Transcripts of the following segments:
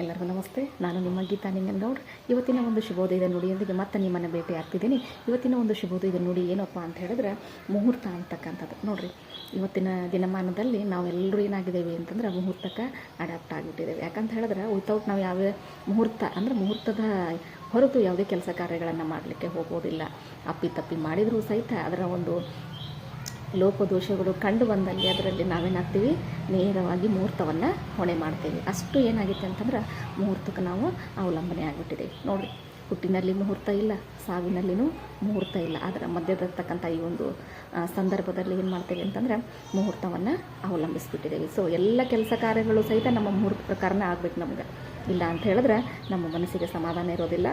ಎಲ್ಲರಿಗೂ ನಮಸ್ತೆ. ನಾನು ನಿಮ್ಮ ಗೀತಾ ನಿಂಗನಗೌಡ್. ಇವತ್ತಿನ ಒಂದು ಶುಭೋದಯದ ನುಡಿಯೊಂದಿಗೆ ಮತ್ತೆ ನಿಮ್ಮನ್ನು ಭೇಟಿ ಆಗ್ತಿದ್ದೀನಿ. ಇವತ್ತಿನ ಒಂದು ಶುಭೋದಯದ ನುಡಿ ಏನಪ್ಪ ಅಂತ ಹೇಳಿದ್ರೆ ಮುಹೂರ್ತ ಅಂತಕ್ಕಂಥದ್ದು. ನೋಡಿರಿ, ಇವತ್ತಿನ ದಿನಮಾನದಲ್ಲಿ ನಾವೆಲ್ಲರೂ ಏನಾಗಿದ್ದೇವೆ ಅಂತಂದ್ರೆ ಮುಹೂರ್ತಕ್ಕೆ ಅಡಾಪ್ಟ್ ಆಗಿಬಿಟ್ಟಿದ್ದೇವೆ ಯಾಕಂತ ಹೇಳಿದ್ರೆ ವಿತೌಟ್ ನಾವು ಯಾವ ಮುಹೂರ್ತ, ಅಂದರೆ ಮುಹೂರ್ತದ ಹೊರತು ಯಾವುದೇ ಕೆಲಸ ಕಾರ್ಯಗಳನ್ನು ಮಾಡಲಿಕ್ಕೆ ಹೋಗೋದಿಲ್ಲ. ಅಪ್ಪಿ ತಪ್ಪಿ ಮಾಡಿದರೂ ಸಹಿತ ಅದರ ಒಂದು ಲೋಪದೋಷಗಳು ಕಂಡು ಬಂದಲ್ಲಿ ಅದರಲ್ಲಿ ನಾವೇನಾಗ್ತೀವಿ? ನೇರವಾಗಿ ಮುಹೂರ್ತವನ್ನು ಹೊಣೆ ಮಾಡ್ತೀವಿ. ಅಷ್ಟು ಏನಾಗಿತ್ತು ಅಂತಂದ್ರೆ ಮುಹೂರ್ತಕ್ಕೆ ನಾವು ಅವಲಂಬನೆ ಆಗಿಬಿಟ್ಟಿದ್ದೀವಿ ನೋಡಿರಿ. ಹುಟ್ಟಿನಲ್ಲಿ ಮುಹೂರ್ತ ಇಲ್ಲ, ಸಾವಿನಲ್ಲಿನೂ ಮುಹೂರ್ತ ಇಲ್ಲ. ಅದರ ಮಧ್ಯದಲ್ಲಿರ್ತಕ್ಕಂಥ ಈ ಒಂದು ಸಂದರ್ಭದಲ್ಲಿ ಏನು ಮಾಡ್ತೇವೆ ಅಂತಂದ್ರೆ ಮುಹೂರ್ತವನ್ನು ಅವಲಂಬಿಸ್ಬಿಟ್ಟಿದ್ದೇವೆ. ಸೊ ಎಲ್ಲ ಕೆಲಸ ಕಾರ್ಯಗಳು ಸಹಿತ ನಮ್ಮ ಮುಹೂರ್ತ ಪ್ರಕಾರನೇ ಆಗ್ಬೇಕು ನಮ್ಗೆ. ಇಲ್ಲ ಅಂತ ಹೇಳಿದ್ರೆ ನಮ್ಮ ಮನಸ್ಸಿಗೆ ಸಮಾಧಾನ ಇರೋದಿಲ್ಲ.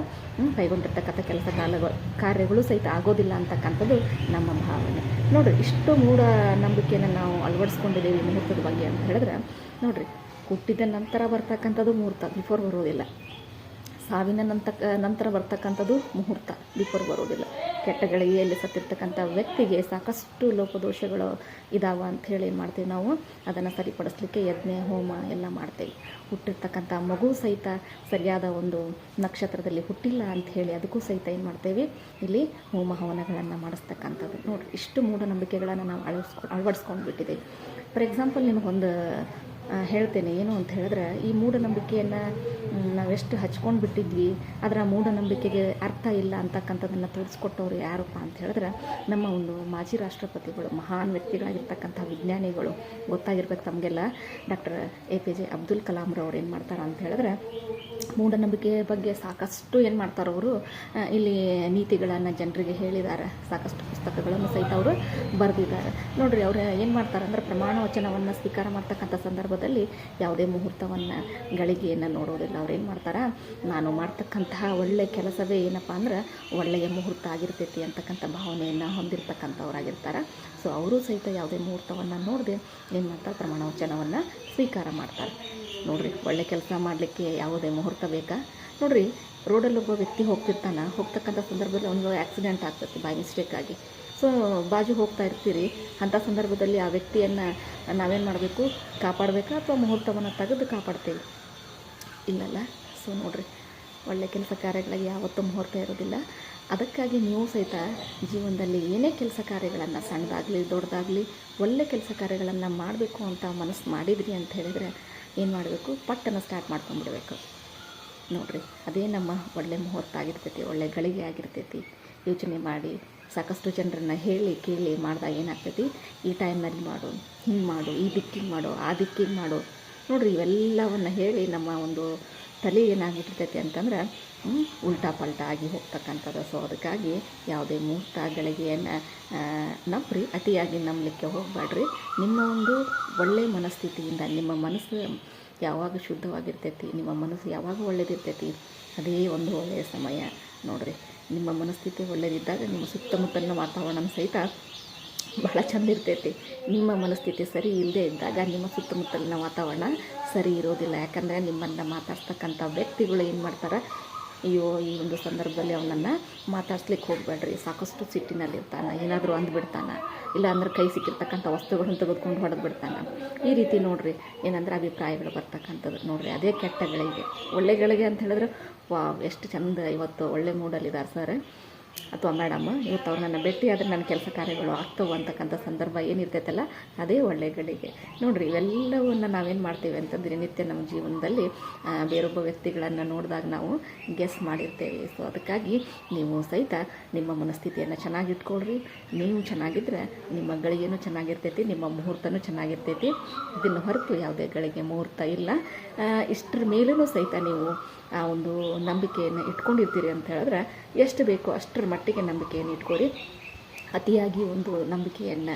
ಕೈಗೊಂಡಿರ್ತಕ್ಕಂಥ ಕೆಲಸ ಕಾಲಗಳು ಕಾರ್ಯಗಳು ಸಹಿತ ಆಗೋದಿಲ್ಲ ಅಂತಕ್ಕಂಥದ್ದು ನಮ್ಮ ಭಾವನೆ. ನೋಡಿರಿ, ಇಷ್ಟು ಮೂಢ ನಂಬಿಕೆಯನ್ನು ನಾವು ಅಳವಡಿಸ್ಕೊಂಡಿದ್ದೇವೆ ಮುಹೂರ್ತದ ಬಗ್ಗೆ ಅಂತ ಹೇಳಿದ್ರೆ, ನೋಡಿರಿ, ಹುಟ್ಟಿದ ನಂತರ ಬರ್ತಕ್ಕಂಥದ್ದು ಮುಹೂರ್ತ ಬಿಫೋರ್ ಬರೋದಿಲ್ಲ ಸಾವಿನ ನಂತಕ ನಂತರ ಬರ್ತಕ್ಕಂಥದ್ದು ಮುಹೂರ್ತ. ಬಿಫೋರ್ ಬರೋದಿಲ್ಲ. ಕೆಟ್ಟ ಗಳಿಗೆಯಲ್ಲಿ ಸತ್ತಿರ್ತಕ್ಕಂಥ ವ್ಯಕ್ತಿಗೆ ಸಾಕಷ್ಟು ಲೋಪದೋಷಗಳು ಇದಾವ ಅಂತ ಹೇಳಿ ಏನು ಮಾಡ್ತೀವಿ ನಾವು? ಅದನ್ನು ಸರಿಪಡಿಸ್ಲಿಕ್ಕೆ ಯಜ್ಞ, ಹೋಮ ಎಲ್ಲ ಮಾಡ್ತೇವೆ. ಹುಟ್ಟಿರ್ತಕ್ಕಂಥ ಮಗು ಸಹಿತ ಸರಿಯಾದ ಒಂದು ನಕ್ಷತ್ರದಲ್ಲಿ ಹುಟ್ಟಿಲ್ಲ ಅಂತ ಹೇಳಿ ಅದಕ್ಕೂ ಸಹಿತ ಏನು ಮಾಡ್ತೇವೆ? ಇಲ್ಲಿ ಹೋಮ ಹವನಗಳನ್ನು ಮಾಡಿಸ್ತಕ್ಕಂಥದ್ದು. ನೋಡಿ ಇಷ್ಟು ಮೂಢನಂಬಿಕೆಗಳನ್ನು ನಾವು ಅಳವಡಿಸ್ಕೊ ಅಳವಡಿಸ್ಕೊಂಡು ಬಿಟ್ಟಿದ್ದೇವೆ ಫಾರ್ ಎಕ್ಸಾಂಪಲ್ ನಿಮಗೊಂದು ಹೇಳ್ತೇನೆ. ಏನು ಅಂತ ಹೇಳಿದ್ರೆ, ಈ ಮೂಢನಂಬಿಕೆಯನ್ನು ನಾವೆಷ್ಟು ಹಚ್ಕೊಂಡು ಬಿಟ್ಟಿದ್ವಿ ಅದರ ಮೂಢನಂಬಿಕೆಗೆ ಅರ್ಥ ಇಲ್ಲ ಅಂತಕ್ಕಂಥದ್ದನ್ನು ತೋರಿಸ್ಕೊಟ್ಟವ್ರು ಯಾರಪ್ಪ ಅಂತ ಹೇಳಿದ್ರೆ, ನಮ್ಮ ಒಂದು ಮಾಜಿ ರಾಷ್ಟ್ರಪತಿಗಳು, ಮಹಾನ್ ವ್ಯಕ್ತಿಗಳಾಗಿರ್ತಕ್ಕಂಥ ವಿಜ್ಞಾನಿಗಳು, ಗೊತ್ತಾಗಿರ್ಬೇಕು ತಮಗೆಲ್ಲ. Doctor A P J Abdul ಕಲಾಂರವ್ರು ಏನು ಮಾಡ್ತಾರೆ ಅಂತ ಹೇಳಿದ್ರೆ ಮೂಢನಂಬಿಕೆ ಬಗ್ಗೆ ಸಾಕಷ್ಟು ಏನು ಮಾಡ್ತಾರೆ ಅವರು ಇಲ್ಲಿ ನೀತಿಗಳನ್ನು ಜನರಿಗೆ ಹೇಳಿದ್ದಾರೆ ಸಾಕಷ್ಟು ಪುಸ್ತಕಗಳನ್ನು ಸಹಿತ ಅವರು ಬರೆದಿದ್ದಾರೆ. ನೋಡಿರಿ, ಅವರು ಏನು ಮಾಡ್ತಾರೆ ಅಂದ್ರೆ ಪ್ರಮಾಣ ವಚನವನ್ನು ಸ್ವೀಕಾರ ಮಾಡ್ತಕ್ಕಂಥ ಸಂದರ್ಭದಲ್ಲಿ ಯಾವುದೇ ಮುಹೂರ್ತವನ್ನು, ಗಳಿಗೆಯನ್ನು ನೋಡೋದಿಲ್ಲ. ಅವ್ರು ಏನು ಮಾಡ್ತಾರೆ, ನಾನು ಮಾಡ್ತಕ್ಕಂತಹ ಒಳ್ಳೆಯ ಕೆಲಸವೇ ಏನಪ್ಪ ಅಂದ್ರೆ ಒಳ್ಳೆಯ ಮುಹೂರ್ತ ಆಗಿರ್ತೈತಿ ಅಂತಕ್ಕಂಥ ಭಾವನೆಯನ್ನು ಹೊಂದಿರತಕ್ಕಂಥವ್ರಾಗಿರ್ತಾರೆ. ಸೊ ಅವರು ಸಹಿತ ಯಾವುದೇ ಮುಹೂರ್ತವನ್ನು ನೋಡದೆ ಏನು ಮಾಡ್ತಾರೆ, ಪ್ರಮಾಣ ವಚನವನ್ನು ಸ್ವೀಕಾರ ಮಾಡ್ತಾರೆ. ನೋಡಿರಿ, ಒಳ್ಳೆ ಕೆಲಸ ಮಾಡಲಿಕ್ಕೆ ಯಾವುದೇ ಮುಹೂರ್ತ ಬೇಕಾ? ನೋಡಿರಿ, ರೋಡಲ್ಲಿ ಒಬ್ಬ ವ್ಯಕ್ತಿ ಹೋಗ್ತಿರ್ತಾನೆ, ಹೋಗ್ತಕ್ಕಂಥ ಸಂದರ್ಭದಲ್ಲಿ ಅವನಿಗೆ ಆಕ್ಸಿಡೆಂಟ್ ಆಗ್ತೈತಿ ಬೈ ಮಿಸ್ಟೇಕ್ ಆಗಿ. ಸೊ ಬಾಜು ಹೋಗ್ತಾ ಇರ್ತೀರಿ, ಅಂಥ ಸಂದರ್ಭದಲ್ಲಿ ಆ ವ್ಯಕ್ತಿಯನ್ನು ನಾವೇನು ಮಾಡಬೇಕು? ಕಾಪಾಡಬೇಕಾ ಅಥವಾ ಮುಹೂರ್ತವನ್ನು ತೆಗೆದು ಕಾಪಾಡ್ತೇವೆ? ಇಲ್ಲಲ್ಲ? ಸೊ ನೋಡಿರಿ, ಒಳ್ಳೆ ಕೆಲಸ ಕಾರ್ಯಗಳಿಗೆ ಯಾವತ್ತೂ ಮುಹೂರ್ತ ಇರೋದಿಲ್ಲ. ಅದಕ್ಕಾಗಿ ನೀವು ಸಹಿತ ಜೀವನದಲ್ಲಿ ಏನೇ ಕೆಲಸ ಕಾರ್ಯಗಳನ್ನು ಸಣ್ಣದಾಗಲಿ, ದೊಡ್ಡದಾಗಲಿ, ಒಳ್ಳೆ ಕೆಲಸ ಕಾರ್ಯಗಳನ್ನು ಮಾಡಬೇಕು ಅಂತ ಮನಸ್ಸು ಮಾಡಿದ್ರಿ ಅಂತ ಹೇಳಿದರೆ ಏನು ಮಾಡಬೇಕು? ಪಟ್ಟನ್ನು ಸ್ಟಾರ್ಟ್ ಮಾಡ್ಕೊಂಡ್ಬಿಡ್ಬೇಕು. ನೋಡ್ರಿ, ಅದೇ ನಮ್ಮ ಒಳ್ಳೆ ಮುಹೂರ್ತ ಆಗಿರ್ತೈತಿ, ಒಳ್ಳೆ ಗಳಿಗೆ ಆಗಿರ್ತೈತಿ. ಯೋಚನೆ ಮಾಡಿ, ಸಾಕಷ್ಟು ಜನರನ್ನು ಹೇಳಿ, ಕೇಳಿ ಮಾಡಿದಾಗ ಏನಾಗ್ತೈತಿ? ಈ ಟೈಮ್ನಲ್ಲಿ ಮಾಡು, ಹಿಂಗೆ ಮಾಡು, ಈ ದಿಕ್ಕಿಗೆ ಮಾಡು, ಆ ದಿಕ್ಕಿಗೆ ಮಾಡು. ನೋಡ್ರಿ, ಇವೆಲ್ಲವನ್ನು ಹೇಳಿ ನಮ್ಮ ಒಂದು ತಲೆ ಏನಾಗಿರ್ತೈತಿ ಅಂತಂದ್ರೆ ಉಲ್ಟಾ ಪಲ್ಟಾ ಆಗಿ ಹೋಗ್ತಕ್ಕಂಥದ್ದು. ಸೊ ಅದಕ್ಕಾಗಿ ಯಾವುದೇ ಮುಹೂರ್ತ, ಗಳಿಗೆಯನ್ನು ನಂಬ್ರಿ ಅತಿಯಾಗಿ ನಂಬಲಿಕ್ಕೆ ಹೋಗಬೇಡ್ರಿ ನಿಮ್ಮ ಒಂದು ಒಳ್ಳೆಯ ಮನಸ್ಥಿತಿಯಿಂದ, ನಿಮ್ಮ ಮನಸ್ಸು ಯಾವಾಗ ಶುದ್ಧವಾಗಿರ್ತೈತಿ, ನಿಮ್ಮ ಮನಸ್ಸು ಯಾವಾಗ ಒಳ್ಳೇದಿರ್ತೈತಿ, ಅದೇ ಒಂದು ಒಳ್ಳೆಯ ಸಮಯ ನೋಡಿರಿ. ನಿಮ್ಮ ಮನಸ್ಥಿತಿ ಒಳ್ಳೆಯದಿದ್ದಾಗ ನಿಮ್ಮ ಸುತ್ತಮುತ್ತಲಿನ ವಾತಾವರಣ ಸಹಿತ ಬಹಳ ಚಂದ ಇರ್ತೈತಿ. ನಿಮ್ಮ ಮನಸ್ಥಿತಿ ಸರಿ ಇಲ್ಲದೆ ಇದ್ದಾಗ ನಿಮ್ಮ ಸುತ್ತಮುತ್ತಲಿನ ವಾತಾವರಣ ಸರಿ ಇರೋದಿಲ್ಲ. ಯಾಕಂದರೆ ನಿಮ್ಮನ್ನು ಮಾತಾಡ್ತಕ್ಕಂಥ ವ್ಯಕ್ತಿಗಳು ಏನು ಮಾಡ್ತಾರೆ ಅಯ್ಯೋ, ಈ ಒಂದು ಸಂದರ್ಭದಲ್ಲಿ ಅವನನ್ನು ಮಾತಾಡ್ಸ್ಲಿಕ್ಕೆ ಹೋಗಬೇಡ್ರಿ. ಸಾಕಷ್ಟು ಸಿಟ್ಟಿನಲ್ಲಿರ್ತಾನೆ. ಏನಾದರೂ ಅಂದ್ಬಿಡ್ತಾನೆ. ಇಲ್ಲ ಅಂದ್ರೆ ಕೈ ಸಿಕ್ಕಿರ್ತಕ್ಕಂಥ ವಸ್ತುಗಳನ್ನು ತೆಗೆದುಕೊಂಡು ಹೊಡೆದು ಬಿಡ್ತಾನೆ. ಈ ರೀತಿ ನೋಡ್ರಿ. ಏನಂದ್ರೆ ಅಭಿಪ್ರಾಯಗಳು ಬರ್ತಕ್ಕಂಥದ್ದು ನೋಡ್ರಿ. ಅದೇ ಕೆಟ್ಟ ಗಳಿಗೆ. ಒಳ್ಳೆ ಗಳಿಗೆ ಅಂತ ಹೇಳಿದ್ರೆ ವಾ ಎಷ್ಟು ಚಂದ ಇವತ್ತು ಒಳ್ಳೆ ಮೂಡಲ್ಲಿದ್ದಾರೆ ಸರ್. ಅಥವಾ ಮೇಡಮ್, ಇವತ್ತು ಅವ್ರು ನನ್ನ ಭೇಟಿ ಆದರೆ ನನ್ನ ಕೆಲಸ ಕಾರ್ಯಗಳು ಆಗ್ತವೆ ಅಂತಕ್ಕಂಥ ಸಂದರ್ಭ ಏನಿರ್ತೈತಲ್ಲ, ಅದೇ ಒಳ್ಳೆ ಗಳಿಗೆ. ನೋಡಿರಿ, ಇವೆಲ್ಲವನ್ನು ನಾವೇನು ಮಾಡ್ತೀವಿ ಅಂತಂದರೆ ನಿತ್ಯ ನಮ್ಮ ಜೀವನದಲ್ಲಿ ಬೇರೊಬ್ಬ ವ್ಯಕ್ತಿಗಳನ್ನು ನೋಡಿದಾಗ ನಾವು ಗೆಸ್ ಮಾಡಿರ್ತೇವೆ. ಸೊ ಅದಕ್ಕಾಗಿ ನೀವು ಸಹಿತ ನಿಮ್ಮ ಮನಸ್ಥಿತಿಯನ್ನು ಚೆನ್ನಾಗಿಟ್ಕೊಳ್ರಿ. ನೀವು ಚೆನ್ನಾಗಿದ್ದರೆ ನಿಮ್ಮ ಗಳಿಗೆನು ಚೆನ್ನಾಗಿರ್ತೈತಿ, ನಿಮ್ಮ ಮುಹೂರ್ತನೂ ಚೆನ್ನಾಗಿರ್ತೈತಿ. ಇದನ್ನು ಹೊರತು ಯಾವುದೇ ಗಳಿಗೆ ಮುಹೂರ್ತ ಇಲ್ಲ. ಇಷ್ಟರ ಮೇಲೂ ಸಹಿತ ನೀವು ಆ ಒಂದು ನಂಬಿಕೆಯನ್ನು ಇಟ್ಕೊಂಡಿರ್ತೀರಿ ಅಂತ ಹೇಳಿದ್ರೆ ಎಷ್ಟು ಬೇಕೋ ಅಷ್ಟರ ಮಟ್ಟಿಗೆ ನಂಬಿಕೆಯನ್ನು ಇಟ್ಕೊರಿ ಅತಿಯಾಗಿ ಒಂದು ನಂಬಿಕೆಯನ್ನು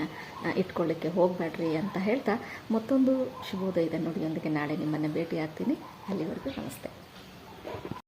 ಇಟ್ಕೊಳ್ಳಿಕ್ಕೆ ಹೋಗಬೇಡ್ರಿ ಅಂತ ಹೇಳ್ತಾ ಮತ್ತೊಂದು ಶುಭೋದಯದ ನುಡಿಯೊಂದಿಗೆ ನಾಳೆ ನಿಮ್ಮನ್ನು ಭೇಟಿ ಆಗ್ತೀನಿ ಅಲ್ಲಿವರೆಗೂ ನಮಸ್ತೆ.